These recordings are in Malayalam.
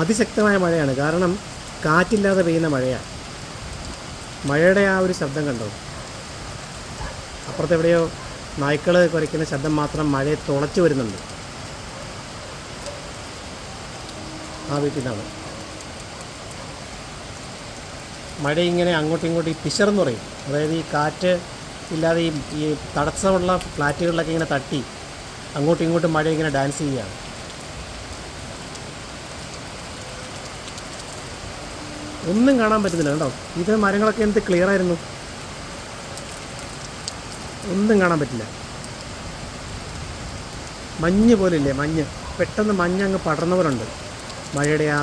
അതിശക്തമായ മഴയാണ്. കാരണം കാറ്റില്ലാതെ പെയ്യുന്ന മഴയാണ് മഴയുടെ ആ ഒരു ശബ്ദം കണ്ടോ? അപ്പുറത്തെവിടെയോ നായ്ക്കൾ കുരയ്ക്കുന്ന ശബ്ദം മാത്രം മഴയെ തുളച്ചു വരുന്നുണ്ട്. ആ വീട്ടിൽ നിന്നാണ്. മഴ ഇങ്ങനെ അങ്ങോട്ടും ഇങ്ങോട്ടും ഈ പിശറെന്ന് പറയും. അതായത് ഈ കാറ്റ് ഇല്ലാതെ ഈ തടസ്സമുള്ള ഫ്ലാറ്റുകളിലൊക്കെ ഇങ്ങനെ തട്ടി അങ്ങോട്ടും ഇങ്ങോട്ടും മഴ ഇങ്ങനെ ഡാൻസ് ചെയ്യുകയാണ്. ഒന്നും കാണാൻ പറ്റുന്നില്ല കേട്ടോ ഇത് മരങ്ങളൊക്കെ എന്ത് ക്ലിയർ ആയിരുന്നു? ഒന്നും കാണാൻ പറ്റില്ല. മഞ്ഞ് പോലില്ലേ മഞ്ഞ്. പെട്ടെന്ന് മഞ്ഞ് അങ്ങ് പടർന്നവരുണ്ട് മഴയുടെ ആ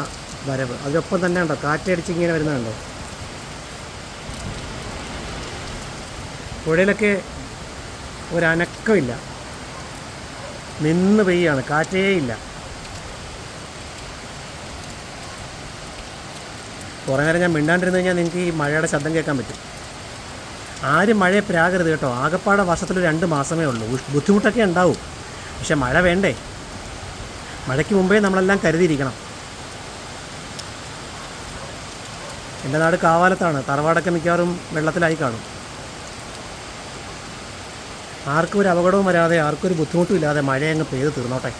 വരവ്. അതിനൊപ്പം തന്നെ ഉണ്ടോ കാറ്റടിച്ച് ഇങ്ങനെ വരുന്നുണ്ടോ പുഴയിലൊക്കെ ഒരനക്കമില്ല. നിന്ന് പെയ്യാണ് കാറ്റേ ഇല്ല കുറേ നേരം ഞാൻ മിണ്ടാണ്ടിരുന്ന് കഴിഞ്ഞാൽ നിങ്ങൾക്ക് ഈ മഴയുടെ ശബ്ദം കേൾക്കാൻ പറ്റും. ആരും മഴയെ പ്രാകരുത് കേട്ടോ. ആകപ്പാടെ വർഷത്തിൽ രണ്ട് മാസമേ ഉള്ളൂ. ബുദ്ധിമുട്ടൊക്കെ ഉണ്ടാവും. പക്ഷെ മഴ വേണ്ടേ? മഴയ്ക്ക് മുമ്പേ നമ്മളെല്ലാം കരുതിയിരിക്കണം. എന്റെ നാട് കാവാലത്താണ്. തറവാടൊക്കെ മിക്കവാറും വെള്ളത്തിലായി കാണും. ആർക്കും ഒരു അപകടവും വരാതെ ആർക്കും ഒരു ബുദ്ധിമുട്ടും ഇല്ലാതെ മഴയങ്ങ് പെയ്ത് തീർന്നോട്ടെ.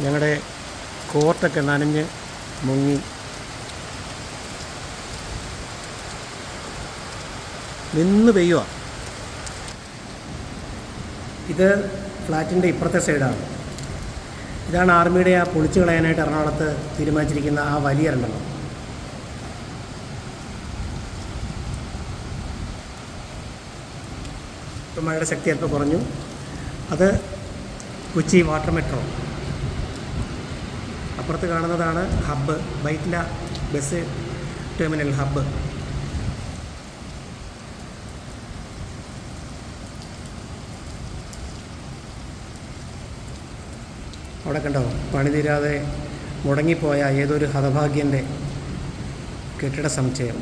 ഞങ്ങളുടെ കോർട്ടൊക്കെ നനഞ്ഞ് മുങ്ങി. നിന്ന് പെയ്യുക ഇത് ഫ്ലാറ്റിന്റെ ഇപ്പുറത്തെ സൈഡാണ്. ഇതാണ് ആർമിയുടെ ആ പൊളിച്ചു കളയാനായിട്ട് എറണാകുളത്ത് തീരുമാനിച്ചിരിക്കുന്ന ആ വലിയ രണ്ടെണ്ണം ഇപ്പം മഴയുടെ ശക്തി അല്പം കുറഞ്ഞു. അത് കൊച്ചി വാട്ടർ മെട്രോ. അപ്പുറത്ത് കാണുന്നതാണ് hub Vyttila bus terminal hub. അവിടെ കണ്ടോ പണി തീരാതെ മുടങ്ങിപ്പോയ ഏതൊരു ഹതഭാഗ്യന്റെ കെട്ടിട സമുച്ചയം.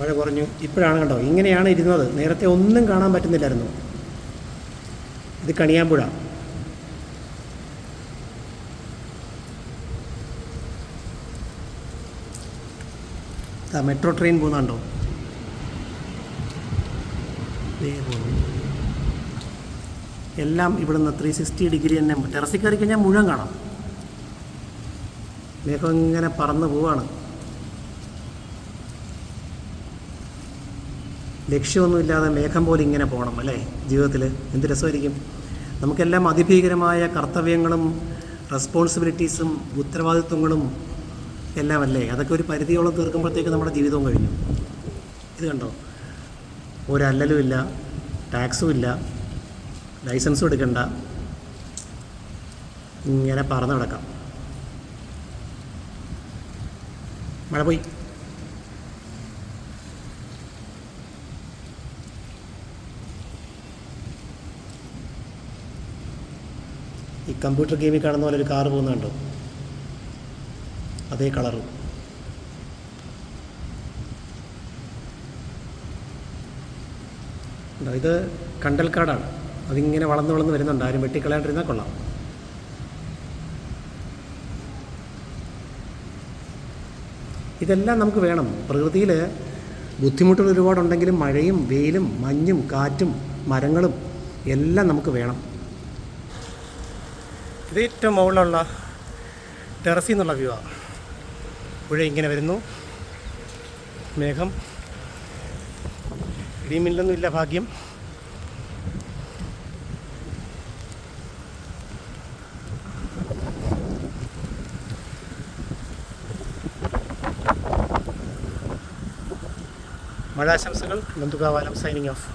മഴ കുറഞ്ഞു ഇപ്പോഴാണ് കണ്ടോ ഇങ്ങനെയാണ് ഇരുന്നത്. നേരത്തെ ഒന്നും കാണാൻ പറ്റുന്നില്ലായിരുന്നു. ഇത് കണിയാമ്പുഴ. മെട്രോ ട്രെയിൻ പോകുന്നുണ്ടോ? എല്ലാം ഇവിടുന്ന് ത്രീ സിക്സ്റ്റി ഡിഗ്രി തന്നെ. ടെറസിൽ കയറി കഴിഞ്ഞാൽ മുഴുവൻ കാണാം. മേഘം ഇങ്ങനെ പറന്ന് പോവാണ്. ലക്ഷ്യമൊന്നുമില്ലാതെ മേഘം പോലെ ഇങ്ങനെ പോകണം അല്ലേ? ജീവിതത്തിൽ എന്ത് രസമായിരിക്കും? നമുക്കെല്ലാം അതിഭീകരമായ കർത്തവ്യങ്ങളും റെസ്പോൺസിബിലിറ്റീസും ഉത്തരവാദിത്വങ്ങളും എല്ലാം അല്ലേ അതൊക്കെ ഒരു പരിധിയോളം തീർക്കുമ്പോഴത്തേക്ക് നമ്മുടെ ജീവിതവും കഴിഞ്ഞു. ഇത് കണ്ടോ? ഒരല്ലലും ഇല്ല ടാക്സും ഇല്ല ലൈസൻസും എടുക്കണ്ട. ഇങ്ങനെ പറന്ന് കിടക്കാം. മഴ പോയി. ഈ കമ്പ്യൂട്ടർ ഗെയിമിൽ കാണുന്ന പോലെ ഒരു കാറ് പോകുന്നുണ്ടോ? അതേ കളറ്? ഇത് കണ്ടൽക്കാടാണ് അതിങ്ങനെ വളർന്ന് വളർന്ന് വരുന്നുണ്ട്. ആരും വെട്ടിക്കളയാണ്ടിരുന്നാൽ കൊള്ളാം. ഇതെല്ലാം നമുക്ക് വേണം. പ്രകൃതിയിൽ ബുദ്ധിമുട്ടുകൾ ഒരുപാടുണ്ടെങ്കിലും മഴയും വെയിലും മഞ്ഞും കാറ്റും മരങ്ങളും എല്ലാം നമുക്ക് വേണം. ഇത് ഏറ്റവും മുകളിലുള്ള ടെറസിൽ നിന്നുള്ള വ്യൂ ആണ് പുഴ ഇങ്ങനെ വരുന്നു. മേഘം. ഇടിമില്ലൊന്നും ഇല്ല ഭാഗ്യം. മഴാശംസകൾ. ബന്ധുക്കാവാലം സൈനിങ് ഓഫ്